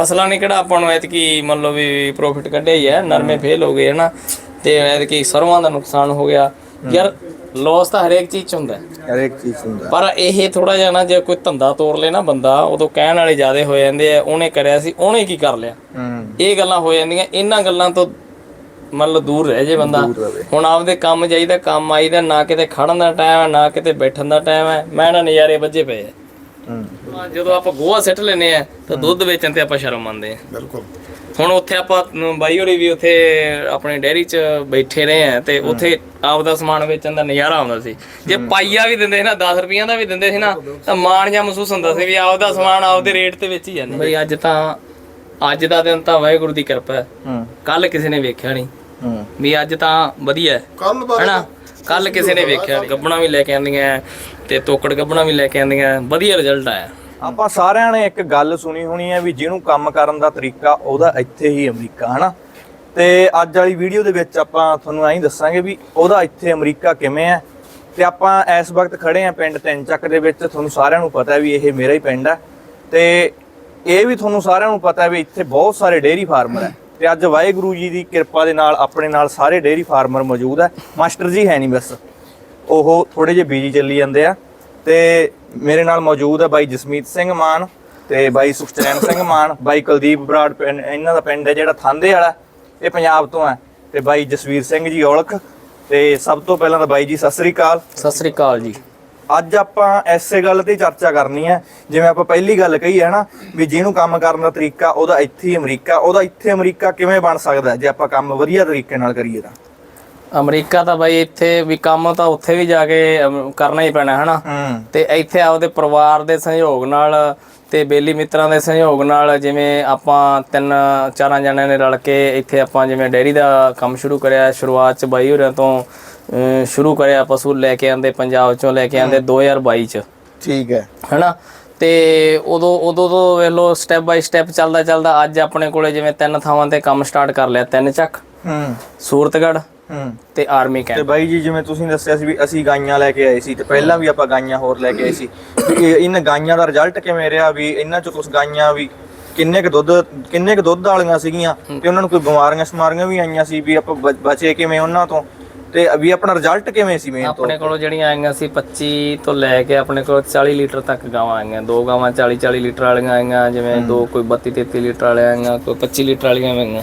ਫਸਲਾਂ ਨੇ ਕਿਹੜਾ ਆਪਾਂ ਨੂੰ ਐਤਕੀ ਮੰਨ ਲਓ ਵੀ ਪ੍ਰੋਫਿਟ ਕੱਢਿਆ ਹੀ ਹੈ ਨਰਮੇ ਫੇਲ ਹੋ ਗਏ ਹਨਾ ਤੇ ਐਤਕੀ ਸਰੋਂ ਦਾ ਨੁਕਸਾਨ ਹੋ ਗਿਆ। ਯਾਰ ਲਾਸ ਤਾਂ ਹਰੇਕ ਚੀਜ਼ 'ਚ ਹੁੰਦਾ। ਹਰੇਕ ਚੀਜ਼ ਹੁੰਦਾ ਪਰ ਇਹ ਥੋੜਾ ਜਿਹਾ ਨਾ ਜੇ ਕੋਈ ਧੰਦਾ ਤੋੜ ਲੇ ਨਾ ਬੰਦਾ ਉਦੋਂ ਕਹਿਣ ਵਾਲੇ ਜ਼ਿਆਦੇ ਹੋ ਜਾਂਦੇ ਆ ਉਹਨੇ ਕਰਿਆ ਸੀ ਉਹਨੇ ਕੀ ਕਰ ਲਿਆ? ਇਹ ਗੱਲਾਂ ਹੋ ਜਾਂਦੀਆਂ ਇਹਨਾਂ ਗੱਲਾਂ ਤੋਂ ਮੰਨ ਲਓ ਦੂਰ ਰਹਿ ਜੇ ਬੰਦਾ। ਹੁਣ ਆਪਦੇ ਕੰਮ ਜਾਈਦਾ ਕੰਮ ਆਈਦਾ ਨਾ ਕਿਤੇ ਖੜਨ ਦਾ ਟਾਈਮ ਹੈ ਨਾ ਕਿਤੇ ਬੈਠਣ ਦਾ ਟਾਈਮ ਹੈ ਮੈਂ ਨਾ ਨਜ਼ਾਰੇ ਵੱਜੇ ਪਏ ਹੂੰ ਜਦੋਂ ਆਪਾਂ ਗੋਹਾ ਸਿੱਟ ਲੈਨੇ ਆ ਤਾਂ ਦੁੱਧ ਵੇਚਣ ਤੇ ਆਪਾਂ ਸ਼ਰਮ ਮੰਨਦੇ ਆ ਬਿਲਕੁਲ। ਹੁਣ ਉੱਥੇ ਆਪਾਂ ਬਾਈ ਹੋਰੀ ਵੀ ਉੱਥੇ ਆਪਣੇ ਡੈਰੀ 'ਚ ਬੈਠੇ ਰਹੇ ਆ ਤੇ ਉੱਥੇ ਆਪਦਾ ਸਮਾਨ ਵੇਚਣ ਦਾ ਨਜ਼ਾਰਾ ਆਉਂਦਾ ਸੀ। ਜੇ ਪਾਈਆ ਵੀ ਦਿੰਦੇ ਸੀ ਨਾ 10 ਰੁਪਈਆਂ ਦਾ ਵੀ ਦਿੰਦੇ ਸੀ ਨਾ ਤਾਂ ਮਾਣ ਜਾਂ ਮਹਿਸੂਸ ਹੁੰਦਾ ਸੀ ਵੀ ਆਪਦਾ ਸਮਾਨ ਆਪਦੇ ਰੇਟ ਤੇ ਵੇਚੀ ਜਾਂਦੇ ਬਈ ਅੱਜ ਤਾਂ ਅੱਜ ਦਾ ਦਿਨ ਤਾਂ ਵਾਹਿਗੁਰੂ ਦੀ ਕਿਰਪਾ ਹੈ। ਹੂੰ। ਕੱਲ ਕਿਸੇ ਨੇ ਵੇਖਿਆ ਨਹੀਂ। ਹੂੰ। ਵੀ ਅੱਜ ਤਾਂ ਵਧੀਆ ਹੈ। ਕੱਲ ਬਾਰੇ ਕੱਲ ਕਿਸੇ ਨੇ ਵੇਖਿਆ ਗੱਬਣਾ ਵੀ ਲੈ ਕੇ ਆਂਦੀਆਂ ਤੇ ਤੋਕੜ ਗੱਬਣਾ ਵੀ ਲੈ ਕੇ ਆਂਦੀਆਂ। ਵਧੀਆ ਰਿਜ਼ਲਟ ਆਇਆ। ਆਪਾਂ ਸਾਰਿਆਂ ਨੇ ਇੱਕ ਗੱਲ ਸੁਣੀ ਹੋਣੀ ਹੈ ਵੀ ਜਿਹਨੂੰ ਕੰਮ ਕਰਨ ਦਾ ਤਰੀਕਾ ਉਹਦਾ ਇੱਥੇ ਹੀ ਅਮਰੀਕਾ, ਹਨਾ? ਤੇ ਅੱਜ ਵਾਲੀ ਵੀਡੀਓ ਦੇ ਵਿੱਚ ਆਪਾਂ ਤੁਹਾਨੂੰ ਐਂ ਦੱਸਾਂਗੇ ਵੀ ਉਹਦਾ ਇੱਥੇ ਅਮਰੀਕਾ ਕਿਵੇਂ ਹੈ। ਤੇ ਆਪਾਂ ਇਸ ਵਕਤ ਖੜੇ ਆ ਪਿੰਡ ਤਿੰਨ ਚੱਕ ਦੇ ਵਿੱਚ, ਤੁਹਾਨੂੰ ਸਾਰਿਆਂ ਨੂੰ ਪਤਾ ਵੀ ਇਹ ਮੇਰਾ ਹੀ ਪਿੰਡ ਹੈ। ਤੇ ਇਹ ਵੀ ਤੁਹਾਨੂੰ ਸਾਰਿਆਂ ਨੂੰ ਪਤਾ ਵੀ ਇੱਥੇ ਬਹੁਤ ਸਾਰੇ ਡੇਅਰੀ ਫਾਰਮਰ ਹੈ। ਤੇ ਅੱਜ ਵਾਹਿਗੁਰੂ ਜੀ ਦੀ ਕਿਰਪਾ ਦੇ ਨਾਲ, ਆਪਣੇ ਨਾਲ ਸਾਰੇ ਡੇਅਰੀ ਫਾਰਮਰ ਮੌਜੂਦ ਹੈ। ਮਾਸਟਰ ਜੀ ਹੈ ਨਹੀਂ ਬਸ। ਉਹ ਥੋੜੇ ਜਿਹੇ ਬਿਜ਼ੀ ਚੱਲੀ ਜਾਂਦੇ ਆ। ਤੇ ਮੇਰੇ ਨਾਲ ਮੌਜੂਦ ਹੈ ਬਾਈ ਜਸਮੀਤ ਸਿੰਘ ਮਾਨ ਤੇ ਬਾਈ ਸੁਖਚੈਨ ਸਿੰਘ ਮਾਨ ਬਾਈ ਕੁਲਦੀਪ ਬਰਾੜ ਪਿੰਡ ਇਹਨਾਂ ਦਾ ਪਿੰਡ ਹੈ ਜਿਹੜਾ ਥਾਂਦੇ ਵਾਲਾ ਇਹ ਪੰਜਾਬ ਤੋਂ ਹੈ। ਤੇ ਬਾਈ ਜਸਵੀਰ ਸਿੰਘ ਜੀ ਔਲਖ ਤੇ ਸਭ ਤੋਂ ਪਹਿਲਾਂ ਤਾਂ ਬਾਈ ਜੀ ਸਤਿ ਸ੍ਰੀ ਅਕਾਲ। ਸਤਿ ਸ੍ਰੀ ਅਕਾਲ ਜੀ। ਅੱਜ ਆਪਾਂ ਐਸੇ ਗੱਲ ਤੇ ਚਰਚਾ ਕਰਨੀ ਹੈ ਜਿਵੇਂ ਆਪਾਂ ਪਹਿਲੀ ਗੱਲ ਕਹੀ ਹੈ ਨਾ ਵੀ ਜਿਹਨੂੰ ਕੰਮ ਕਰਨ ਦਾ ਤਰੀਕਾ ਉਹਦਾ ਇੱਥੇ ਹੀ ਅਮਰੀਕਾ ਉਹਦਾ ਇੱਥੇ ਅਮਰੀਕਾ ਕਿਵੇਂ ਬਣ ਸਕਦਾ ਜੇ ਆਪਾਂ ਕੰਮ ਵਧੀਆ ਤਰੀਕੇ ਨਾਲ ਕਰੀਏ ਤਾਂ। ਅਮਰੀਕਾ ਤਾਂ ਬਾਈ ਇੱਥੇ ਵੀ ਕੰਮ ਤਾਂ ਉੱਥੇ ਵੀ ਜਾ ਕੇ ਅਮ, ਕਰਨਾ ਹੀ ਪੈਣਾ ਹਨਾ? ਤੇ ਇੱਥੇ ਆਪਦੇ ਪਰਿਵਾਰ ਦੇ ਸਹਿਯੋਗ ਨਾਲ ਤੇ ਬੇਲੀ ਮਿੱਤਰਾਂ ਦੇ ਸਹਿਯੋਗ ਨਾਲ ਜਿਵੇਂ ਆਪਾਂ ਤਿੰਨ ਚਾਰਾਂ ਜਣਿਆਂ ਨੇ ਰਲ ਕੇ ਇੱਥੇ ਆਪਾਂ ਜਿਵੇਂ ਡੈਰੀ ਦਾ ਕੰਮ ਸ਼ੁਰੂ ਕਰਿਆ ਸ਼ੁਰੂਆਤ ਚ ਬਾਈ ਹੋਰਾਂ ਤੋਂ ਅਮ, ਸ਼ੁਰੂ ਕਰਿਆ ਪਸ਼ੂ ਲੈ ਕੇ ਆਂਦੇ ਪੰਜਾਬ ਚੋਂ ਲੈ ਕੇ ਆਂਦੇ 2022 ਚ। ਠੀਕ ਹੈ। ਹਨਾ? ਤੇ ਉਦੋਂ ਉਦੋਂ ਤੋਂ ਵੇਖ ਲਓ ਸਟੈਪ ਬਾਈ ਸਟੈਪ ਚੱਲਦਾ ਚੱਲਦਾ ਅੱਜ ਆਪਣੇ ਕੋਲੇ ਜਿਵੇਂ ਤਿੰਨ ਥਾਵਾਂ ਤੇ ਕੰਮ ਸਟਾਰਟ ਕਰ ਲਿਆ ਤਿੰਨ ਚੱਕ। ਹੂੰ। ਸੂਰਤਗੜ੍ਹ ਹੂੰ। ਤੇ ਆਰਮੀ ਤੇ ਕੈਂਪ ਬਾਈ ਜੀ ਜਿਵੇਂ ਤੁਸੀਂ ਦੱਸਿਆ ਸੀ ਵੀ ਅਸੀਂ ਗਾਈਆਂ ਲੈ ਕੇ ਆਏ ਸੀ ਤੇ ਪਹਿਲਾਂ ਵੀ ਆਪਾਂ ਗਾਈਆਂ ਹੋਰ ਲੈ ਕੇ ਆਏ ਸੀ। ਵੀ ਇਹ- ਇਹਨਾਂ ਗਾਈਆਂ ਦਾ ਰਿਜ਼ਲਟ ਕਿਵੇਂ ਰਿਹਾ ਵੀ ਇਹਨਾਂ ਚ ਕੁਝ ਗਾਈਆਂ ਵੀ ਕਿੰਨੇ ਕੁ ਦੁੱਧ ਕਿੰਨੇ ਕੁ ਦੁੱਧ ਵਾਲੀਆਂ ਸੀਗੀਆਂ ਤੇ ਉਹਨਾਂ ਨੂੰ ਕੋਈ ਬਿਮਾਰੀਆਂ ਸਮਾਰੀਆਂ ਵੀ ਆਈਆਂ ਸੀ ਵੀ ਆਪਾਂ ਬਚੇ ਕਿਵੇਂ ਉਹਨਾਂ ਤੋਂ? ਤੇ ਵੀ ਆਪਣਾ ਰਿਜ਼ਲਟ ਕਿਵੇਂ ਸੀ ਮੇਨ ਤੋਂ? ਆਪਣੇ ਕੋਲੋਂ ਜਿਹੜੀਆਂ ਆਈਆਂ ਸੀ 25 ਤੋਂ ਲੈ ਕੇ ਆਪਣੇ ਕੋਲ 40 ਲੀਟਰ ਤੱਕ ਗਾਵਾਂ ਆਈਆਂ। ਦੋ ਗਾਵਾਂ 40 40 ਲੀਟਰ ਵਾਲੀਆਂ ਆਈਆਂ ਜਿਵੇਂ ਦੋ ਕੋਈ 32 33 ਲੀਟਰ ਵਾਲੀਆਂ ਆਈਆਂ ਕੋਈ 25 ਲੀਟਰ ਵਾਲੀਆਂ ਆਈਆਂ।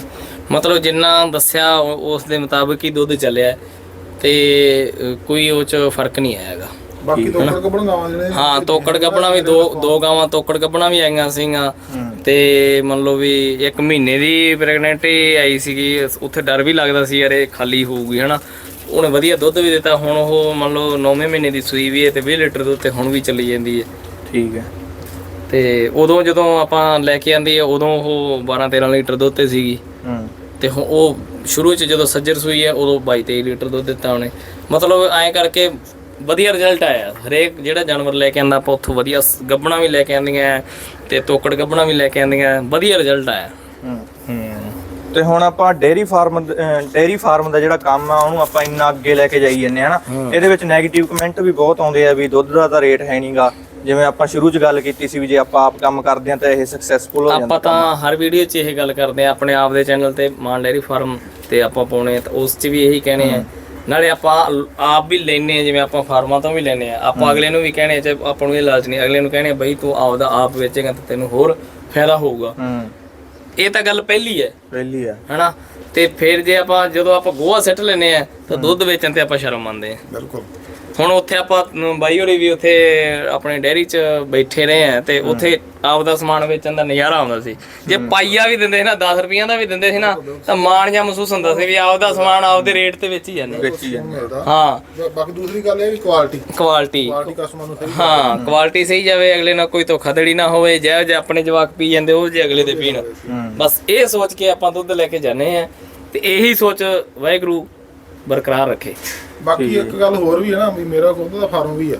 ਮਤਲਬ ਜਿੰਨਾ ਦੱਸਿਆ ਉਸ ਦੇ ਮੁਤਾਬਕ ਹੀ ਦੁੱਧ ਚੱਲਿਆ ਤੇ ਕੋਈ ਉਹ ਚ ਫ਼ਰਕ ਨਹੀਂ ਆਇਆ ਹੈਗਾ ਬਾਕੀ ਤੋਂ ਕਰਕੇ ਬਣਾਵਾਂ ਜਿਹੜੇ ਹਾਂ ਤੋਕੜ ਗੱਬਣਾ ਵੀ ਦੋ ਦੋ ਗਾਵਾਂ ਤੋਕੜ ਗੱਬਣਾ ਵੀ ਆਈਆਂ ਸੀਗੀਆਂ। ਤੇ ਮੰਨ ਲਓ ਵੀ ਇੱਕ ਮਹੀਨੇ ਦੀ ਪ੍ਰੈਗਨੈਂਟੀ ਆਈ ਸੀਗੀ ਉੱਥੇ ਡਰ ਵੀ ਲੱਗਦਾ ਸੀ ਯਾਰ ਇਹ ਖਾਲੀ ਹੋਊਗੀ ਹਨਾ? ਉਹਨੇ ਵਧੀਆ ਦੁੱਧ ਵੀ ਦਿੱਤਾ ਹੁਣ ਉਹ ਮੰਨ ਲਓ 9ਵੇਂ ਮਹੀਨੇ ਦੀ ਸੂਈ ਵੀ ਹੈ ਤੇ 20 ਲੀਟਰ ਦੁੱਧ ਤੇ ਹੁਣ ਵੀ ਚੱਲੀ ਜਾਂਦੀ ਹੈ। ਠੀਕ ਹੈ। ਤੇ ਉਦੋਂ ਜਦੋਂ ਆਪਾਂ ਲੈ ਕੇ ਆਂਦੀ ਹੈ ਉਦੋਂ ਉਹ 12 13 ਲੀਟਰ ਦੁੱਧ ਤੇ ਸੀਗੀ। ਤੇ ਹੁਣ ਉਹ ਸ਼ੁਰੂ ਚ ਜਦੋਂ ਸੱਜਰ ਸੂਈ ਹੈ ਉਦੋਂ 22 23 ਲੀਟਰ ਦੁੱਧ ਦਿੱਤਾ ਉਹਨੇ। ਮਤਲਬ ਐਂ ਕਰਕੇ ਵਧੀਆ ਰਿਜ਼ਲਟ ਆਇਆ। ਹਰੇਕ ਜਿਹੜਾ ਜਾਨਵਰ ਲੈ ਕੇ ਆਂਦਾ ਆਪਾਂ ਉੱਥੋਂ ਵਧੀਆ ਗੱਭਣਾ ਵੀ ਲੈ ਕੇ ਆਂਦੀਆਂ ਤੇ ਤੋਕੜ ਗੱਭਣਾ ਵੀ ਲੈ ਕੇ ਆਂਦੀਆਂ ਵਧੀਆ ਰਿਜ਼ਲਟ ਆਇਆ। ਤੇ ਹੁਣ ਆਪਾਂ ਡੇਅਰੀ ਫਾਰਮ ਡੇਅਰੀ ਫਾਰਮ ਦਾ ਜਿਹੜਾ ਕੰਮ ਆ ਉਹਨੂੰ ਆਪਾਂ ਇੰਨਾ ਅੱਗੇ ਲੈ ਕੇ ਜਾਈ ਜੰਨੇ ਹਨਾ? ਇਹਦੇ ਵਿੱਚ 네ਗੇਟਿਵ ਕਮੈਂਟ ਵੀ ਬਹੁਤ ਆਉਂਦੇ ਆ ਵੀ ਦੁੱਧ ਦਾ ਤਾਂ ਰੇਟ ਹੈ ਨਹੀਂਗਾ ਜਿਵੇਂ ਆਪਾਂ ਸ਼ੁਰੂ 'ਚ ਗੱਲ ਕੀਤੀ ਸੀ ਵੀ ਜੇ ਆਪਾਂ ਆਪ ਕੰਮ ਕਰਦੇ ਆ ਤਾਂ ਇਹ ਸਕਸੈਸਫੁਲ ਹੋ ਜਾਂਦਾ ਆਪਾਂ ਤਾਂ ਹਰ ਵੀਡੀਓ 'ਚ ਇਹ ਗੱਲ ਕਰਦੇ ਆ ਆਪਣੇ ਆਪ ਦੇ ਚੈਨਲ ਤੇ ਮਾਨ ਡੇਰੀ ਫਾਰਮ ਤੇ ਆਪਾਂ ਪਾਉਣੇ ਆ ਤਾਂ ਉਸ 'ਚ ਵੀ ਇਹੀ ਕਹਿਣੇ ਆ। ਨਾਲੇ ਆਪਾਂ ਆਪ ਵੀ ਲੈਨੇ ਆ ਜਿਵੇਂ ਆਪਾਂ ਫਾਰਮਾਂ ਤੋਂ ਵੀ ਲੈਨੇ ਆ ਆਪਾਂ ਅਗਲੇ ਨੂੰ ਵੀ ਕਹਿਣੇ ਚਾਹੇ ਆਪਾਂ ਨੂੰ ਇਹ ਲਾਲਚ ਨਹੀਂ ਅਗਲੇ ਨੂੰ ਕਹਿਣੇ ਆ, ਬਈ ਤੂੰ ਆਪਦਾ ਆਪ ਵੇਚੇਗਾ ਤਾਂ ਤੈਨੂੰ ਹੋਰ ਫਾਇਦਾ ਹੋਊਗਾ। ਹੂੰ। ਇਹ ਤਾਂ ਗੱਲ ਪਹਿਲੀ ਹੈ। ਪਹਿਲੀ ਆ ਹਨਾ? ਤੇ ਫਿਰ ਜੇ ਆਪਾਂ ਜਦੋਂ ਆਪਾਂ ਗੋਹਾ ਸਿੱਟ ਲੈਨੇ ਆ ਤਾਂ ਦੁੱਧ ਵੇਚਣ ਤੇ ਆਪਾਂ ਸ਼ਰਮ ਮੰਨਦੇ ਆ ਬਿਲਕੁਲ। ਹੁਣ ਉੱਥੇ ਆਪਾਂ ਅਮ, ਬਾਈ ਹੋਰੀ ਵੀ ਉੱਥੇ ਆਪਣੇ ਡੈਰੀ 'ਚ ਬੈਠੇ ਰਹੇ ਆ ਤੇ ਉੱਥੇ ਆਪਦਾ ਸਮਾਨ ਵੇਚਣ ਦਾ ਨਜ਼ਾਰਾ ਆਉਂਦਾ ਸੀ। ਜੇ ਪਾਈਆ ਵੀ ਦਿੰਦੇ ਸੀ ਨਾ 10 ਰੁਪਈਆਂ ਦਾ ਵੀ ਦਿੰਦੇ ਸੀ ਨਾ ਤਾਂ ਮਾਣ ਜਾਂ ਮਹਿਸੂਸ ਹੁੰਦਾ ਸੀ ਵੀ ਆਪਦਾ ਸਮਾਨ ਆਪਦੇ ਰੇਟ ਤੇ ਵੇਚੀ ਜਾਂਦੇ ਵੇਚੀ ਜਾਂਦੇ ਮਿਲਦਾ ਹਾਂ। ਬਾਕੀ ਦੂਸਰੀ ਗੱਲ ਇਹ ਵੀ ਕੁਆਲਿਟੀ ਕੁਆਲਿਟੀ ਕੁਆਲਿਟੀ ਕਸਟਮਰ ਨੂੰ ਸਹੀ ਹਾਂ ਕੁਆਲਿਟੀ ਸਹੀ ਜਾਵੇ ਅਗਲੇ ਨਾਲ ਕੋਈ ਧੋਖਾਧੜੀ ਨਾ ਹੋਵੇ ਜਿਹੋ ਜਿਹੇ ਆਪਣੇ ਜਵਾਕ ਪੀ ਜਾਂਦੇ ਉਹ ਜੇ ਅਗਲੇ ਦੇ ਪੀਣ। ਬਸ ਇਹ ਸੋਚ ਕੇ ਆਪਾਂ ਦੁੱਧ ਲੈ ਕੇ ਜਾਂਦੇ ਆ ਤੇ ਇਹੀ ਸੋਚ ਵਾਹਿਗੁਰੂ ਬਰਕਰਾਰ ਰੱਖੇ। ਬਾਕੀ ਇੱਕ ਗੱਲ ਹੋਰ ਵੀ ਹੈ ਨਾ ਵੀ ਮੇਰਾ ਖੁਦ ਦਾ ਫਾਰਮ ਵੀ।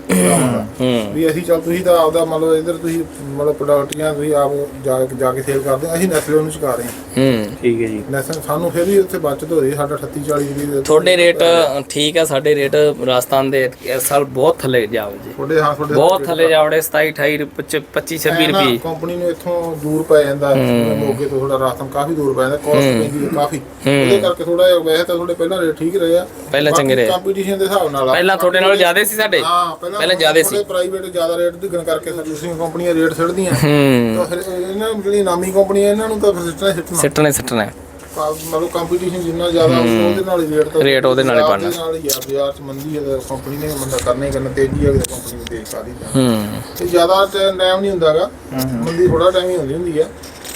ਹੂੰ। ਵੀ ਅਸੀਂ ਚੱਲ ਤੁਸੀਂ ਤਾਂ ਆਪਦਾ ਮਤਲਬ ਇਧਰ ਤੁਸੀਂ ਮਤਲਬ ਪ੍ਰੋਡਕਟ ਜਾਂ ਤੁਸੀਂ ਆਪ ਜਾ ਕੇ ਜਾ ਕੇ ਸੇਲ ਕਰਦੇ ਆ ਅਸੀਂ ਨਸਲੇ ਨੂੰ ਚੁਕਾ ਰਹੇ ਹਾਂ। ਹੂੰ। ਠੀਕ ਹੈ ਜੀ। ਨਸਲ ਸਾਨੂੰ ਫਿਰ ਵੀ ਉੱਥੇ ਬਚਤ ਹੋ ਰਹੀ ਹੈ, ਸਾਡਾ 38 40 ਰੁਪਏ ਦੇ ਤੁਹਾਡੇ ਰੇਟ ਠੀਕ ਆ ਸਾਡੇ ਰੇਟ ਰਾਜਸਥਾਨ ਦੇ ਇਸ ਸਾਲ ਬਹੁਤ ਥੱਲੇ ਜਾਓ ਜੀ। ਤੁਹਾਡੇ ਹਾਂ ਤੁਹਾਡੇ ਬਹੁਤ ਥੱਲੇ ਜਾਵੜੇ 27 28 25 26 ਰੁਪਏ। ਕੰਪਨੀ ਨੂੰ ਇੱਥੋਂ ਦੂਰ ਪੈ ਜਾਂਦਾ ਮੋਗੇ ਤੋਂ ਥੋੜਾ ਰਾਸਤਾ ਕਾਫੀ ਦੂਰ ਪੈ ਜਾਂਦਾ ਕਾਸਟ ਪੈਂਦੀ ਕਾਫੀ। ਉਹਦੇ ਕਰਕੇ ਥੋੜਾ ਜਿਹਾ ਵੈਸੇ ਤਾਂ ਤੁਹਾਡੇ ਪਹਿਲਾਂ ਰੇਟ ਠੀਕ ਰਹੇ ਆ ਪਹਿਲਾਂ ਚੰਗੇ ਰਹੇ। ਕੰਪੀਟੀਸ਼ਨ ਦੇ ਹਿਸਾਬ ਨਾਲ ਆ। ਪਹਿਲਾਂ ਤੁਹਾਡੇ ਨਾਲ ਜ਼ਿਆਦਾ ਸੀ ਸਾਡੇ? ਹਾਂ ਪਹਿਲਾਂ ਜ਼ਿਆਦੇ ਸੀ। ਪ੍ਰਾਈਵੇਟ ਜ਼ਿਆਦਾ ਰੇਟ ਦਿਗਣ ਕਰਕੇ ਸਰਵਿਸਿੰਗ ਕੰਪਨੀਆਂ ਰੇਟ ਛੱਡਦੀਆਂ ਹੂੰ। ਤਾਂ ਫਿਰ ਇਹਨਾਂ ਨੂੰ ਜਿਹੜੀ ਨਾਮੀ ਕੰਪਨੀਆਂ ਇਹਨਾਂ ਨੂੰ ਤਾਂ ਫਿਰ ਸਿੱਟਣਾ ਹੀ ਸਿੱਟਣਾ। ਸਿੱਟਣੇ ਸਿੱਟਣੇ ਕਾ- ਮਤਲਬ ਕੰਪੀਟੀਸ਼ਨ ਜਿੰਨਾ ਜ਼ਿਆਦਾ ਹੋਊ, ਉਹਦੇ ਨਾਲ ਹੀ ਰੇਟ ਤਾਂ ਰੇਟ ਉਹਦੇ ਨਾਲ ਹੀ ਬਾਜ਼ਾਰ। ਦੇ ਨਾਲ ਹੀ ਆ ਬਾਜ਼ਾਰ ਚ ਮੰਦੀ ਹੈ ਤਾਂ ਕੰਪਨੀ ਨੇ ਬੰਦਾ ਕਰਨਾ ਹੀ ਕਰਨਾ ਤੇਜ਼ੀ ਹੈ ਕਿ ਕੰਪਨੀ ਨੂੰ ਦੇਖ ਸਾਰੀ ਹੂੰ। ਤੇ ਜ਼ਿਆਦਾ ਟਾਈਮ ਨਹੀਂ ਹੁੰਦਾਗਾ। ਮੰਦੀ ਥੋੜਾ ਟਾਈਮ ਹੀ ਹੁੰਦੀ ਹੁੰਦੀ ਆ।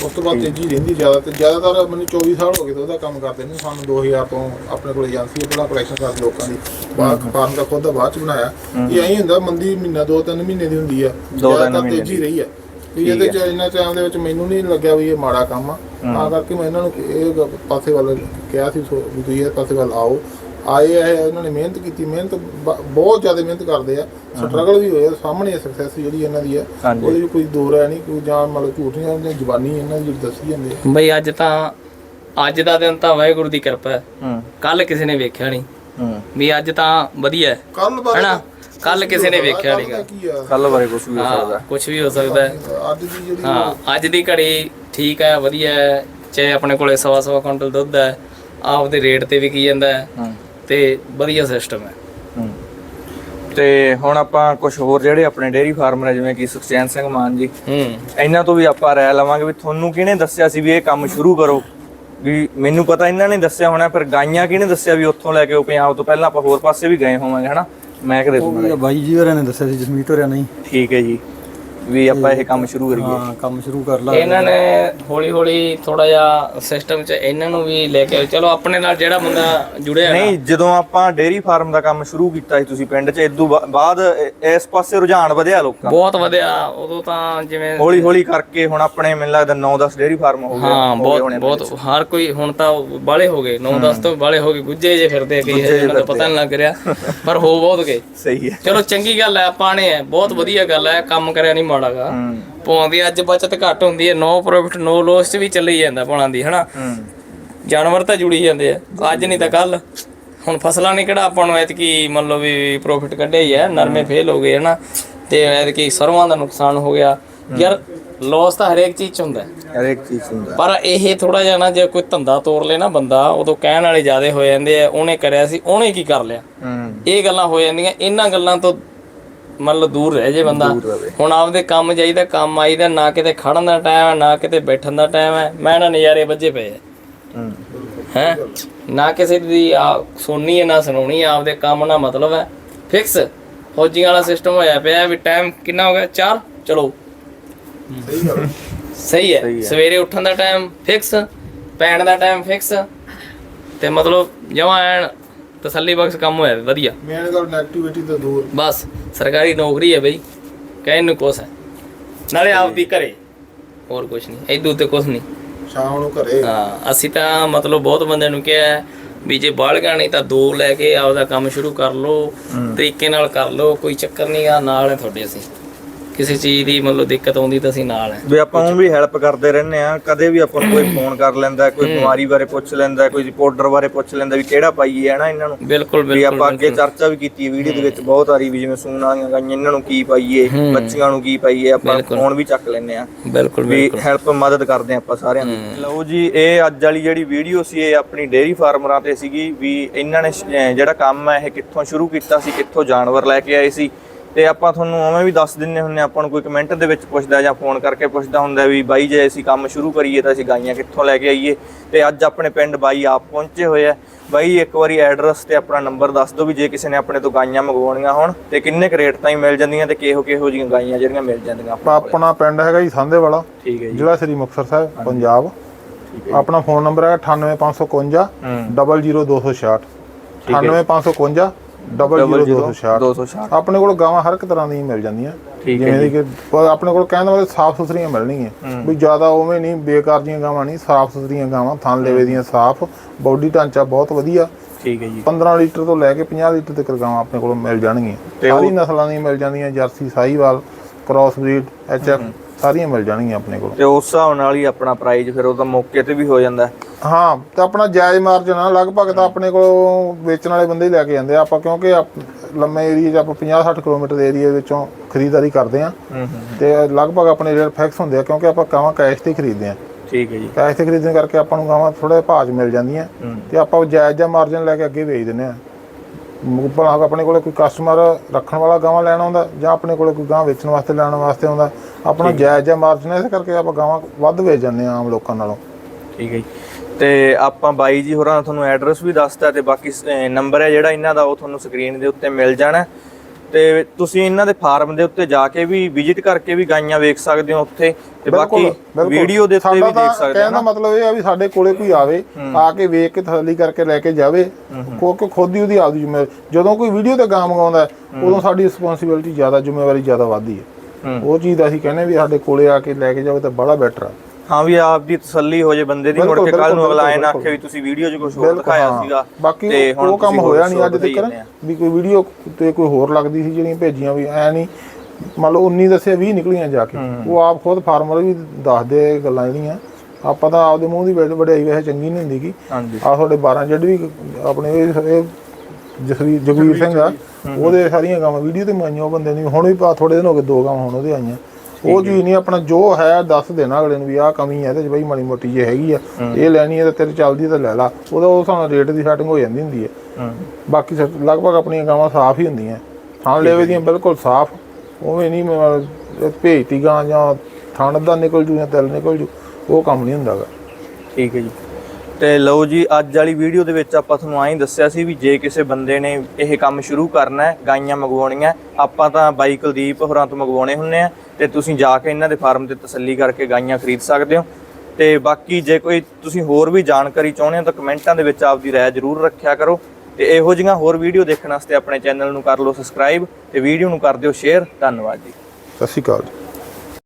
ਉਸ ਤੋਂ ਬਾਅਦ ਤੇਜ਼ੀ ਰਹਿੰਦੀ ਜ਼ਿਆਦਾ ਤੇ ਜ਼ਿਆਦਾਤਰ ਮੈਨੂੰ 24 ਸਾਲ ਹੋ ਗਏ ਤੇ ਉਹਦਾ ਕੰਮ ਕਰਦੇ ਨੇ। ਸਾਨੂੰ 2000 ਤੋਂ ਆਪਣੇ ਕੋਲ ਏਜੰਸੀ ਹੈ ਪਹਿਲਾਂ ਕਲੈਕਸ਼ਨ ਕਰਦੇ ਲੋਕਾਂ ਦੀ। ਬਾਅਦ ਫਾਰਮ ਦਾ ਖੁਦ ਦਾ ਬਾਅਦ ਚ ਬਣਾਇਆ। ਇਹ ਐਂ ਹੁੰਦਾ ਮੰਦੀ ਮਹੀਨਾ ਦੋ ਤਿੰਨ ਮਹੀਨੇ ਦੀ ਹੁੰਦੀ ਆ। ਜ਼ਿਆਦਾਤਰ ਤੇਜ਼ੀ ਰਹੀ ਆ। ਵੀ ਇਹਦੇ ਚ ਇੰਨਾ ਟਾਈਮ ਦੇ ਵਿੱਚ ਮੈਨੂੰ ਨਹੀਂ ਲੱਗਿਆ ਵੀ ਇਹ ਮਾੜਾ ਕੰਮ ਆ। ਤਾਂ ਕਰਕੇ ਮੈਂ ਇਹਨਾਂ ਨੂੰ ਇਹ ਪਾਸੇ ਵੱਲ ਕਿਹਾ ਸੀ ਸੋ ਵੀ ਤੁਸੀਂ ਇਹ ਪਾਸੇ ਵੱਲ ਆਓ। ਆਏ ਆ ਇਹ, ਇਹਨਾਂ ਨੇ ਮਿਹਨਤ ਕੀਤੀ ਮਿਹਨਤ ਬ- ਬਹੁਤ ਜ਼ਿਆਦਾ ਮਿਹਨਤ ਕਰਦੇ ਆ। ਸਟਰਗਲ ਵੀ ਹੋਇਆ ਸਾਹਮਣੇ ਸਕਸੈਸ ਜਿਹੜੀ ਇਹਨਾਂ ਦੀ ਹਾਂਜੀ। ਉਹਦੇ ਵਿੱਚ ਕੋਈ ਦੋ ਰਾय ਨਹੀਂ ਕੋਈ ਜਾਂ ਮਤਲਬ ਝੂਠ ਨਹੀਂ ਦੀ ਜ਼ੁਬਾਨੀ ਇਹਨਾਂ ਦੀ ਜਿਹੜੀ ਦੱਸੀ ਜਾਂਦੇ ਆ। ਬਈ ਅੱਜ ਤਾਂ ਅੱਜ ਦਾ ਦਿਨ ਤਾਂ ਵਾਹਿਗੁਰੂ ਦੀ ਕਿਰਪਾ ਹੈ। ਹੂੰ। ਕੱਲ ਕਿਸੇ ਨੇ ਵੇਖਿਆ ਨਹੀਂ। ਹੂੰ। ਵੀ ਅੱਜ ਤਾਂ ਵਧੀਆ ਹੈ। ਕੱਲ ਬਾਰੇ ਹੈਨਾ? ਕੱਲ ਕਿਸੇ ਨੇ ਵੇਖਿਆ ਨਹੀਂਗਾ ਕੀ ਆ? ਕੱਲ ਬਾਰੇ ਕੁਝ ਵੀ ਹੋ ਸਕਦਾ। ਹਾਂ ਕੁਝ ਵੀ ਹੋ ਸਕਦਾ ਹੈ। ਅੱਜ ਦੀ ਜਿਹੜੀ ਹਾਂ ਅੱਜ ਦੀ ਘੜੀ ਠੀਕ ਹੈ ਵਧੀਆ ਹੈ। ਚਾਹੇ ਆਪਣੇ ਕੋਲੇ ਸਵਾ ਸਵਾ ਕੁਇੰਟਲ ਦੁੱਧ ਹੈ ਆਪਦੇ ਰੇਟ ਤੇ ਵਿਕੀ ਜਾਂਦਾ ਹੈ। ਹੂੰ। ਤੇ ਵਧੀਆ ਸਿਸਟਮ ਹੈ। ਤੇ ਹੁਣ ਆਪਾਂ ਕੁਝ ਹੋਰ ਜਿਹੜੇ ਆਪਣੇ ਡੇਅਰੀ ਫਾਰਮਰ ਹੈ ਜਿਵੇਂ ਕਿ ਸੁਖਚੈਨ ਸਿੰਘ ਮਾਨ ਜੀ। ਹੂੰ। ਇਹਨਾਂ ਤੋਂ ਵੀ ਆਪਾਂ ਰਾਇ ਲਵਾਂਗੇ ਵੀ ਤੁਹਾਨੂੰ ਕਿਹਨੇ ਦੱਸਿਆ ਸੀ ਵੀ ਇਹ ਕੰਮ ਸ਼ੁਰੂ ਕਰੋ? ਵੀ ਮੈਨੂੰ ਪਤਾ ਇਹਨਾਂ ਨੇ ਦੱਸਿਆ ਹੋਣਾ ਫਿਰ ਗਾਈਆਂ ਕਿਹਨੇ ਦੱਸਿਆ ਵੀ ਉੱਥੋਂ ਲੈ ਕੇ ਉਹ ਪੰਜਾਬ ਤੋਂ? ਪਹਿਲਾਂ ਆਪਾਂ ਹੋਰ ਪਾਸੇ ਵੀ ਗਏ ਹੋਵਾਂਗੇ ਹਨਾ? ਮੈਂ ਕਦੇ ਸੁਣਿਆ ਬਾਈ ਜੀ ਹੋਰਾਂ ਨੇ ਦੱਸਿਆ ਸੀ ਜਸਮੀਤ ਹੋਰਾਂ ਨਹੀਂ ਠੀਕ ਹੈ ਜੀ। ਵੀ ਆਪਾਂ ਇਹ ਕੰਮ ਸ਼ੁਰੂ ਕਰੀਏ। ਹਾਂ ਕੰਮ ਸ਼ੁਰੂ ਕਰ ਲਾ। ਇਹਨਾਂ ਨੇ ਹੌਲੀ ਹੌਲੀ ਥੋੜਾ ਜਿਹਾ ਸਿਸਟਮ 'ਚ ਇਹਨਾਂ ਨੂੰ ਵੀ ਲੈ ਕੇ ਚਲੋ ਆਪਣੇ ਨਾਲ ਜਿਹੜਾ ਬੰਦਾ ਜੁੜਿਆ ਨਾ। ਨਹੀਂ ਜਦੋਂ ਆਪਾਂ ਡੇਅਰੀ ਫਾਰਮ ਦਾ ਕੰਮ ਸ਼ੁਰੂ ਕੀਤਾ ਸੀ ਤੁਸੀਂ ਪਿੰਡ 'ਚ ਇਦੋਂ ਬਾ- ਬਾਅਦ ਇ- ਇਸ ਪਾਸੇ ਰੁਝਾਨ ਵਧਿਆ ਲੋਕਾਂ ਦਾ ਬਹੁਤ ਵਧਿਆ। ਉਦੋਂ ਤਾਂ ਜਿਵੇਂ ਹੌਲੀ ਹੌਲੀ ਕਰਕੇ ਹੁਣ ਆਪਣੇ ਮੈਨੂੰ ਲੱਗਦਾ 9-10 ਡੇਅਰੀ ਫਾਰਮ ਹੋ ਗਏ ਹਾਂ ਹੋ ਗਏ ਬਹੁਤ ਹੋਣੇ ਬਹੁਤ ਹਰ ਕੋਈ ਹੁਣ ਤਾਂ ਬਾਲੇ ਹੋ ਗਏ। 9-10 ਤੋਂ ਬਾਲੇ ਹੋ ਗਏ। ਗੁੱਜੇ ਜੇ ਫਿਰਦੇ ਆ ਕਈ ਇਹਨਾਂ ਦਾ ਪਤਾ ਨਹੀਂ ਲੱਗ ਰਿਹਾ। ਪਰ ਹੋ ਬਹੁਤ ਗਏ। ਸਹੀ ਹੈ। ਚਲੋ ਚੰਗੀ ਗੱਲ ਹੈ ਆਪਾਂ ਨੇ ਹੈ ਬਹੁਤ ਵਧੀਆ ਗੱਲ ਹੈ। ਕੰਮ ਕਰਿਆ ਨਹੀਂ ਮਾੜਾਗਾ। ਹੂੰ। ਪਾਉਂਦੀ ਅੱਜ ਬਚਤ ਘੱਟ ਹੁੰਦੀ ਹੈ ਨੋ ਪ੍ਰੋਫਿਟ ਨੋ ਲੋਸ ਚ ਵੀ ਚੱਲੀ ਜਾਂਦਾ ਪਾਉਣਾ ਦੀ ਹਨਾ? ਜਾਨਵਰ ਤਾਂ ਜੁੜੀ ਜਾਂਦੇ ਆ ਅੱਜ ਨਹੀਂ ਤਾਂ ਕੱਲ ਹੁਣ ਫਸਲਾਂ ਨੇ ਕਿਹੜਾ ਆਪਾਂ ਨੂੰ ਐਤਕੀ ਮੰਨ ਲਓ ਵੀ ਪ੍ਰੋਫਿਟ ਕੱਢਿਆ ਹੀ ਹੈ ਨਰਮੇ ਫੇਲ ਹੋ ਗਏ ਹਨਾ? ਤੇ ਐਤਕੀ ਸਰਵਾਂ ਦਾ ਨੁਕਸਾਨ ਹੋ ਗਿਆ। ਯਾਰ ਲੋਸ ਤਾਂ ਹਰੇਕ ਚੀਜ਼ ਚ ਹੁੰਦਾ। ਹੈ। ਹਰ ਇੱਕ ਚੀਜ਼ ਹੁੰਦਾ। ਪਰ ਇਹ ਥੋੜਾ ਜਿਹਾ ਨਾ ਜੇ ਕੋਈ ਧੰਦਾ ਤੋੜ ਲੇ ਨਾ ਬੰਦਾ ਉਦੋਂ ਕਹਿਣ ਵਾਲੇ ਜ਼ਿਆਦੇ ਹੋ ਜਾਂਦੇ ਆ ਉਹਨੇ ਕਰਿਆ ਸੀ ਉਹਨੇ ਕੀ ਕਰ ਲਿਆ? ਇਹ ਗੱਲਾਂ ਹੋ ਜਾਂਦੀਆਂ ਇਹਨਾਂ ਗੱਲਾਂ ਤੋਂ ਮੰਨ ਲਓ ਦੂਰ ਰਹਿ ਜੇ ਬੰਦਾ। ਹੁਣ ਆਪਦੇ ਕੰਮ ਜਾਈਦਾ ਕੰਮ ਆਈਦਾ ਨਾ ਕਿਤੇ ਖੜਨ ਦਾ ਟਾਈਮ ਹੈ ਨਾ ਕਿਤੇ ਬੈਠਣ ਦਾ ਟਾਈਮ ਹੈ। ਮੈਂ ਨਾ ਨਜ਼ਾਰੇ ਵੱਜੇ ਪਏ ਹੂੰ। ਹੈ? ਨਾ ਕਿਸੇ ਦੀ ਆ ਸੁਣਨੀ ਹੈ ਨਾ ਸੁਣਾਉਣੀ ਹੈ, ਆਪਦੇ ਕੰਮ ਨਾਲ ਮਤਲਬ ਹੈ। ਫਿਕਸ ਫੌਜੀਆਂ ਵਾਲਾ ਸਿਸਟਮ ਹੋਇਆ ਪਿਆ ਵੀ ਟਾਈਮ ਕਿੰਨਾ ਹੋ ਗਿਆ? 4 ਚਲੋ। ਸਹੀ ਹੈ। ਸਹੀ ਹੈ। ਸਵੇਰੇ ਉੱਠਣ ਦਾ ਟਾਈਮ ਫਿਕਸ ਪੈਣ ਦਾ ਟਾਈਮ ਫਿਕਸ ਤੇ ਮਤਲਬ ਜਮਾਂ ਤਸੱਲੀ ਬਖਸ਼ ਕੰਮ ਹੋਇਆ ਵਧੀਆ। ਮੇਨ ਗੱਲ ਨੈਗੇਟਿਵਿਟੀ ਤੋਂ ਦੂਰ। ਬਸ। ਸਰਕਾਰੀ ਨੌਕਰੀ ਹੈ ਬਈ ਕਹਿਣ ਨੂੰ ਕੁਛ ਹੈ। ਨਾਲੇ ਆਪਦੀ ਘਰੇ। ਹੋਰ ਕੁਛ ਨਹੀਂ ਇਦੋਂ ਤੇ ਕੁਛ ਨਹੀਂ। ਸ਼ਾਮ ਨੂੰ ਘਰੇ। ਹਾਂ ਅਸੀਂ ਤਾਂ ਮਤਲਬ ਬਹੁਤ ਬੰਦਿਆਂ ਨੂੰ ਕਿਹਾ ਵੀ ਜੇ ਬਾਲਗਾ ਨਹੀਂ ਤਾਂ ਦੋ ਲੈ ਕੇ ਆਪਦਾ ਕੰਮ ਸ਼ੁਰੂ ਕਰ ਲਓ ਤਰੀਕੇ ਨਾਲ ਕਰ ਲਓ ਕੋਈ ਚੱਕਰ ਨਹੀਂ ਆ ਨਾਲ ਹੈ ਤੁਹਾਡੇ ਅਸੀਂ। ਕਿਸੇ ਚੀਜ਼ ਦੀ ਮਤਲਬ ਦਿੱਕਤ ਆਉਂਦੀ ਤਾਂ ਅਸੀਂ ਨਾਲ ਹੈ। ਵੀ ਆਪਾਂ ਨੂੰ ਵੀ ਹੈਲਪ ਕਰਦੇ ਰਹਿੰਦੇ ਆ ਕਦੇ ਵੀ ਆਪਾਂ ਨੂੰ ਕੋਈ ਫੋਨ ਕਰ ਲੈਂਦਾ ਕੋਈ ਬਿਮਾਰੀ ਬਾਰੇ ਪੁੱਛ ਲੈਂਦਾ ਕੋਈ ਪਾਊਡਰ ਬਾਰੇ ਪੁੱਛ ਲੈਂਦਾ ਵੀ ਕਿਹੜਾ ਪਾਈਏ ਹਨਾ ਇਹਨਾਂ ਨੂੰ। ਬਿਲਕੁਲ ਵੀ ਬਿਲਕੁਲ ਆਪਾਂ ਅੱਗੇ ਚਰਚਾ ਵੀ ਕੀਤੀ ਵੀਡੀਓ ਦੇ ਵਿੱਚ ਬਹੁਤ ਆਰੀ ਵੀ ਜਿਵੇਂ ਸੂਣ ਗਾਈਆਂ ਇਹਨਾਂ ਨੂੰ ਕੀ ਪਾਈਏ ਬੱਚੀਆਂ ਨੂੰ ਕੀ ਪਾਈਏ ਆਪਾਂ ਫੋਨ ਵੀ ਚੱਕ ਲੈਂਦੇ ਆ ਬਿਲਕੁਲ ਵੀ ਹੈਲਪ ਮਦਦ ਕਰਦੇ ਆ ਆਪਾਂ ਸਾਰਿਆਂ ਦੀ। ਲਓ ਜੀ ਇਹ ਅੱਜ ਵਾਲੀ ਜਿਹੜੀ ਵੀਡੀਓ ਸੀ ਇਹ ਆਪਣੀ ਡੇਅਰੀ ਫਾਰਮਰਾਂ ਤੇ ਸੀਗੀ ਵੀ ਇਹਨਾਂ ਨੇ ਜਿਹੜਾ ਕੰਮ ਹੈ ਇਹ ਕਿੱਥੋਂ ਸ਼ੁਰੂ ਕੀਤਾ ਸੀ ਕਿੱਥੋਂ ਜਾਨਵਰ ਲੈ ਕੇ ਆਏ ਸੀ ਤੇ ਆਪਾਂ ਤੁਹਾਨੂੰ ਉਵੇਂ ਵੀ ਦੱਸ ਦਿੰਨੇ ਹੁੰਨੇ ਆਪਾਂ ਨੂੰ ਕੋਈ ਕਮੈਂਟ ਦੇ ਵਿੱਚ ਪੁੱਛਦਾ ਜਾਂ ਫੋਨ ਕਰਕੇ ਪੁੱਛਦਾ ਹੁੰਦਾ ਵੀ ਬਾਈ ਜੇ ਅਸੀਂ ਕੰਮ ਸ਼ੁਰੂ ਕਰੀਏ ਤਾਂ ਅਸੀਂ ਗਾਈਆਂ ਕਿੱਥੋਂ ਲੈ ਕੇ ਆਈਏ? ਤੇ ਅੱਜ ਆਪਣੇ ਪਿੰਡ ਬਾਈ ਆਪ ਪਹੁੰਚੇ ਹੋਏ ਆ। ਬਾਈ ਇੱਕ ਵਾਰੀ ਐਡਰੈਸ ਤੇ ਆਪਣਾ ਨੰਬਰ ਦੱਸ ਦਿਓ ਵੀ ਜੇ ਕਿਸੇ ਨੇ ਆਪਣੇ ਤੋਂ ਗਾਈਆਂ ਮੰਗਵਾਉਣੀਆਂ ਹੋਣ ਤੇ ਕਿੰਨੇ ਕੁ ਰੇਟ ਤਾਈਂ ਮਿਲ ਜਾਂਦੀਆਂ ਤੇ ਕਿਹੋ ਕਿਹੋ ਜਿਹੀਆਂ ਗਾਈਆਂ ਜਿਹੜੀਆਂ ਮਿਲ ਜਾਂਦੀਆਂ ਆਪਣੇ ਪਿੰਡ ਹੈਗਾ ਜੀ ਸੰਧੇ ਵਾਲਾ ਠੀਕ ਹੈ ਜੀ। ਜ਼ਿਲ੍ਹਾ ਸ੍ਰੀ ਮੁਕਤਸਰ ਸਾਹਿਬ ਪੰਜਾਬ। ਆਪਣਾ ਫੋਨ ਨੰਬਰ ਹੈ। 98551 ਹੂੰ 00266 98551 00266 260 ਆਪਣੇ ਕੋਲ ਗਾਵਾਂ ਹਰ ਇੱਕ ਤਰ੍ਹਾਂ ਦੀਆਂ ਮਿਲ ਜਾਂਦੀਆਂ। ਜਿਵੇਂ ਕਿ ਆਪਣੇ ਕੋਲ ਕਹਿੰਦਾ ਮਤਲਬ ਸਾਫ਼ ਸੁਥਰੀਆਂ ਮਿਲਣਗੀਆਂ। ਵੀ ਜ਼ਿਆਦਾ ਉਵੇਂ ਨਹੀਂ ਬੇਕਾਰ ਦੀਆਂ ਗਾਵਾਂ ਨਹੀਂ ਸਾਫ਼ ਸੁਥਰੀਆਂ ਗਾਵਾਂ ਥਣ ਲੇਵੇ ਦੀਆਂ ਸਾਫ਼ ਬਾਡੀ ਢਾਂਚਾ ਬਹੁਤ ਵਧੀਆ। ਠੀਕ ਹੈ ਜੀ। 15 ਲੀਟਰ ਤੋਂ ਲੈ ਕੇ 50 ਲੀਟਰ ਤੱਕ ਗਾਵਾਂ ਆਪਣੇ ਕੋਲ ਮਿਲ ਜਾਣਗੀਆਂ। ਸਾਰੀ ਨਸਲਾਂ ਦੀਆਂ ਮਿਲ ਜਾਂਦੀਆਂ Jersey Sahiwal cross breed HF ਸਾਰੀਆਂ ਮਿਲ ਜਾਣਗੀਆਂ ਆਪਣੇ ਕੋਲ। ਤੇ ਉਸ ਹਿਸਾਬ ਨਾਲ ਹੀ ਆਪਣਾ ਪ੍ਰਾਈਜ਼ ਫਿਰ ਉਹ ਤਾਂ ਮੌਕੇ ਤੇ ਵੀ ਹੋ ਜਾਂਦਾ। ਹੈ। ਹਾਂ ਤੇ ਆਪਣਾ ਜਾਇਜ਼ ਮਾਰਜਨ ਆ ਲਗਭਗ ਤਾਂ ਆਪਣੇ ਕੋਲ ਵੇਚਣ ਵਾਲੇ ਬੰਦੇ ਹੀ ਲੈ ਕੇ ਜਾਂਦੇ ਆ। ਆਪਾਂ ਕਿਉਂਕਿ ਲੰਮੇ ਏਰੀਆ 'ਚ ਆਪਾਂ 50 60 ਕਿਲੋਮੀਟਰ ਦੇ ਏਰੀਆ ਵਿੱਚੋਂ ਖਰੀਦਦਾਰੀ ਕਰਦੇ ਆ। ਤੇ ਲਗਭਗ ਆਪਣੇ ਰੇਟ ਫਿਕਸ ਹੁੰਦੇ ਆ ਕਿਉਂਕਿ ਆਪਾਂ ਗਾਵਾਂ ਕੈਸ਼ ਤੇ ਖਰੀਦਦੇ ਆ। ਠੀਕ ਹੈ ਜੀ। ਕੈਸ਼ ਤੇ ਖਰੀਦਣ ਕਰਕੇ ਆਪਾਂ ਨੂੰ ਗਾਵਾਂ ਥੋੜੇ 'ਚ ਮਿਲ ਜਾਂਦੀਆਂ। ਤੇ ਆਪਾਂ ਜਾਇਜ਼ ਜਿਹਾ ਮਾਰਜਨ ਲੈ ਕੇ ਅੱਗੇ ਵੇਚ ਦਿੰਦੇ ਆ। ਭਲਾ ਆਪਣੇ ਕੋਲੇ ਕੋਈ ਕਸਟਮਰ ਰੱਖਣ ਵਾਲਾ ਗਾਵਾਂ ਲੈਣ ਆਉਂਦਾ ਜਾਂ ਆਪਣੇ ਕੋਲੇ ਕੋਈ ਗਾਂ ਵੇਚਣ ਵਾਸਤੇ ਲੈਣ ਵਾਸਤੇ ਆਉਂਦਾ। ਆਪਣਾ ਜਾਇਜ਼ ਜਿਹਾ ਮਾਰਜਨ ਇਸ ਕਰਕੇ ਆਪਾਂ ਗਾਵਾਂ ਵੱਧ ਵੇਚ ਜਾਂਦੇ ਆ ਆਮ ਲੋਕਾਂ ਨਾਲੋਂ। ਠੀਕ ਹੈ ਜੀ। ਤੇ ਆਪਾਂ ਬਾਈ ਜੀ ਹੋਰਾਂ ਤੁਹਾਨੂੰ ਐਡਰੈਸ ਵੀ ਦੱਸਤਾ ਤੇ ਬਾਕੀ ਨੰਬਰ ਹੈ ਜਿਹੜਾ ਇਹਨਾਂ ਦਾ ਉਹ ਤੁਹਾਨੂੰ ਸਕਰੀਨ ਦੇ ਉੱਤੇ ਮਿਲ ਜਾਣਾ। ਤੇ ਤੁਸੀਂ ਇਹਨਾਂ ਦੇ ਫਾਰਮ ਦੇ ਉੱਤੇ ਜਾ ਕੇ ਵੀ ਵਿਜ਼ਿਟ ਕਰਕੇ ਵੀ ਗਾਈਆਂ ਵੇਖ ਸਕਦੇ ਹੋ ਉੱਥੇ ਤੇ ਬਾਕੀ। ਵੀਡੀਓ ਦੇ ਉੱਤੇ ਵੀ ਦੇਖ ਸਕਦੇ ਹੋ ਕਹਿਣ ਦਾ ਨਾ। ਮਤਲਬ ਇਹ ਆ ਵੀ ਸਾਡੇ ਕੋਲੇ ਕੋਈ ਆਵੇ ਆ ਕੇ ਵੇਖ ਕੇ ਤਸੱਲੀ ਕਰਕੇ ਲੈ ਕੇ ਜਾਵੇ ਕਿਉਂਕਿ ਖੁਦ ਹੀ ਉਹਦੀ ਆਪਦੀ ਜ਼ਿੰਮੇਵਾਰੀ। ਜਦੋਂ ਕੋਈ ਵੀਡੀਓ ਤੇ ਗਾਂ ਮੰਗਾਉਂਦਾ ਉਦੋਂ ਸਾਡੀ ਰਿਸਪੌਂਸਿਬਿਲਟੀ ਜ਼ਿਆਦਾ ਜ਼ਿੰਮੇਵਾਰੀ ਜ਼ਿਆਦਾ ਵੱਧਦੀ ਹੈ। ਹੂੰ। ਉਹ ਚੀਜ਼ ਦਾ ਅਸੀਂ ਕਹਿੰਦੇ ਵੀ ਸਾਡੇ ਕੋਲੇ ਆ ਕੇ ਲੈ ਕੇ ਜਾਵੇ ਤਾਂ ਬੜਾ ਬੈਟਰ ਆ। ਹਾਂ ਵੀ ਆਪ ਦੀ ਤਸੱਲੀ ਹੋ ਜੇ ਬੰਦੇ ਦੀ ਮੁੜ ਕੇ ਕੱਲ ਨੂੰ ਅਗਲਾ ਐ ਨਾ। ਆਖੇ ਵੀ ਤੁਸੀਂ ਵੀਡੀਓ 'ਚ ਕੁਝ ਹੋਰ ਦਿਖਾਇਆ। ਸੀਗਾ ਬਾਕੀ ਤੇ ਹੁਣ ਉਹ ਕੰਮ ਹੋਇਆ ਨਹੀਂ ਅੱਜ ਤੱਕ। ਵੀ ਕੋਈ ਵੀਡੀਓ ਤੇ ਕੋਈ ਹੋਰ ਲੱਗਦੀ ਸੀ ਜਿਹੜੀਆਂ ਭੇਜੀਆਂ ਵੀ ਐ ਨਹੀਂ ਮੰਨ ਲਓ 19 ਦੱਸਿਆ 20 ਨਿਕਲੀਆਂ ਜਾ ਕੇ। ਉਹ ਆਪ ਖੁਦ ਫਾਰਮਰ ਵੀ ਦੱਸਦੇ ਗੱਲਾਂ ਜਿਹੜੀਆਂ। ਆਪਾਂ ਤਾਂ ਆਪਦੇ ਮੂੰਹ ਦੀ ਵਡ- ਵਡਿਆਈ ਵੈਸੇ ਚੰਗੀ ਨਹੀਂ ਹੁੰਦੀ ਹਾਂਜੀ। ਆ ਤੁਹਾਡੇ 12 ਜੱਡ ਵੀ ਆਪਣੇ ਇਹ ਜਸਵੀਰ ਜਗਵੀਰ ਸਿੰਘ ਆ। ਉਹਦੇ ਸਾਰੀਆਂ ਗਾਵਾਂ ਵੀਡੀਓ ਤੇ ਆਈਆਂ ਉਹ ਬੰਦੇ ਦੀ। ਹੁਣ ਵੀ ਪਾ ਥੋੜੇ ਦਿਨ ਹੋ ਗਏ ਦੋ ਗਾਵਾਂ ਹੁਣ ਉਹਦੇ ਆਈਆਂ। ਉਹ ਚੀਜ਼ ਨਹੀਂ ਆਪਣਾ ਜੋ ਹੈ ਦੱਸ ਦੇਣਾ ਅਗਲੇ ਨੂੰ ਵੀ ਆਹ ਕਮੀ ਹੈ ਇਹਦੇ ਚ ਬਈ ਮਾੜੀ ਮੋਟੀ ਜੇ ਹੈਗੀ ਆ। ਇਹ ਲੈਣੀ ਹੈ ਤਾਂ ਤੇਰੇ ਚੱਲਦੀ ਤਾਂ ਲੈ ਲਾ। ਉਹਦਾ ਉਸ ਹਿਸਾਬ ਨਾਲ ਰੇਟ ਦੀ ਸੈਟਿੰਗ ਹੋ ਜਾਂਦੀ ਹੁੰਦੀ ਹੈ। ਬਾਕੀ ਸਭ- ਲਗਭਗ ਆਪਣੀਆਂ ਗਾਵਾਂ ਸਾਫ਼ ਹੀ ਹੁੰਦੀਆਂ। ਥਣ ਲੇਵੇ ਦੀਆਂ ਬਿਲਕੁਲ ਸਾਫ਼। ਉਵੇਂ ਨਹੀਂ ਮੈਂ ਭੇਜਤੀ ਗਾਂ ਜਾਂ ਥਣ ਦਾ ਨਿਕਲ ਜੂ ਜਾਂ ਤਿਲ ਨਿਕਲ ਜੂ ਉਹ ਕੰਮ ਨਹੀਂ ਹੁੰਦਾਗਾ ਠੀਕ ਹੈ ਜੀ। ਤੇ ਲਓ ਜੀ, ਅੱਜ ਵਾਲੀ ਵੀਡੀਓ ਦੇ ਵਿੱਚ ਆਪਾਂ ਤੁਹਾਨੂੰ ਆਈ ਦੱਸਿਆ ਸੀ ਵੀ ਜੇ ਕਿਸੇ ਬੰਦੇ ਨੇ ਇਹ ਕੰਮ ਸ਼ੁਰੂ ਕਰਨਾ ਹੈ, ਗਾਈਆਂ ਮੰਗਵਾਉਣੀਆਂ, ਆਪਾਂ ਤਾਂ ਬਾਈ ਕੁਲਦੀਪ ਹੋਰਾਂ ਤੋਂ ਮੰਗਵਾਉਣੇ ਹੁੰਨੇ ਆ ਤੇ ਤੁਸੀਂ ਜਾ ਕੇ ਇਹਨਾਂ ਦੇ ਫਾਰਮ ਤੇ ਤਸੱਲੀ ਕਰਕੇ ਗਾਈਆਂ ਖਰੀਦ ਸਕਦੇ ਹੋ। ਤੇ ਬਾਕੀ ਜੇ ਕੋਈ ਤੁਸੀਂ ਹੋਰ ਵੀ ਜਾਣਕਾਰੀ ਚਾਹੁੰਦੇ ਹੋ ਤਾਂ ਕਮੈਂਟਾਂ ਦੇ ਵਿੱਚ ਆਪਦੀ ਰਾਏ ਜ਼ਰੂਰ ਰੱਖਿਆ ਕਰੋ। ਤੇ ਇਹੋ ਜਿਹੀਆਂ ਹੋਰ ਵੀਡੀਓ ਦੇਖਣ ਵਾਸਤੇ ਆਪਣੇ ਚੈਨਲ ਨੂੰ ਕਰ ਲਓ ਸਬਸਕ੍ਰਾਈਬ ਤੇ ਵੀਡੀਓ ਨੂੰ ਕਰ ਦਿਓ ਸ਼ੇਅਰ ਧੰਨਵਾਦ ਜੀ। ਸਤਿ ਸ਼੍ਰੀ ਅਕਾਲ ਜੀ।